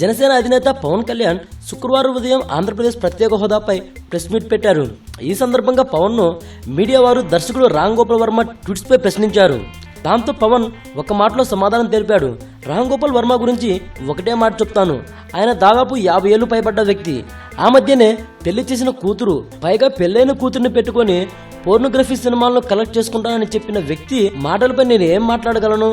జనసేన అధినేత పవన్ కళ్యాణ్ శుక్రవారం ఉదయం ఆంధ్రప్రదేశ్ ప్రత్యేక హోదాపై ప్రెస్ మీట్ పెట్టారు. ఈ సందర్భంగా పవన్ను మీడియా వారు దర్శకుడు రామ్ గోపాల్ వర్మ ట్వీట్స్ పై ప్రశ్నించారు. దాంతో పవన్ ఒక మాటలో సమాధానం తెలిపాడు. రామ్ గోపాల్ వర్మ గురించి ఒకటే మాట చెప్తాను. ఆయన దాదాపు యాభై ఏళ్ళు పైబడ్డ వ్యక్తి. ఆ మధ్యనే పెళ్ళి చేసిన కూతురు పైగా పెళ్ళైన కూతుర్ని పెట్టుకొని పోర్నోగ్రఫీ సినిమాలను కలెక్ట్ చేసుకుంటానని చెప్పిన వ్యక్తి మాటలపై నేను ఏం మాట్లాడగలను?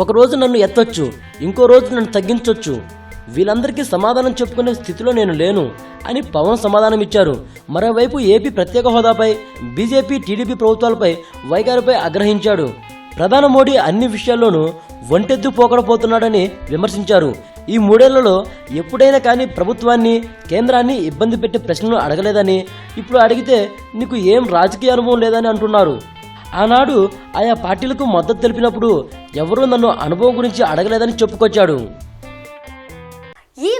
ఒక రోజు నన్ను ఎత్తొచ్చు ఇంకో రోజు నన్ను తగ్గించవచ్చు వీళ్ళందరికీ సమాధానం చెప్పుకునే స్థితిలో నేను లేను అని పవన్ సమాధానం ఇచ్చారు మరోవైపు ఏపీ ప్రత్యేక హోదాపై బీజేపీ టీడీపీ ప్రభుత్వాలపై వైఖరిపై ఆగ్రహించాడు. ప్రధాని మోడీ అన్ని విషయాల్లోనూ ఒంటెద్దు పోకడపోతున్నాడని విమర్శించారు. ఈ మూడేళ్ళలో ఎప్పుడైనా కానీ ప్రభుత్వాన్ని కేంద్రాన్ని ఇబ్బంది పెట్టే ప్రశ్నలు అడగలేదని ఇప్పుడు అడిగితే నీకు ఏం రాజకీయ అనుభవం లేదని అంటున్నారు. ఆనాడు ఆయా పార్టీలకు మద్దతు తెలిపినప్పుడు ఎవరూ నన్ను అనుభవం గురించి అడగలేదని చెప్పుకొచ్చాడు.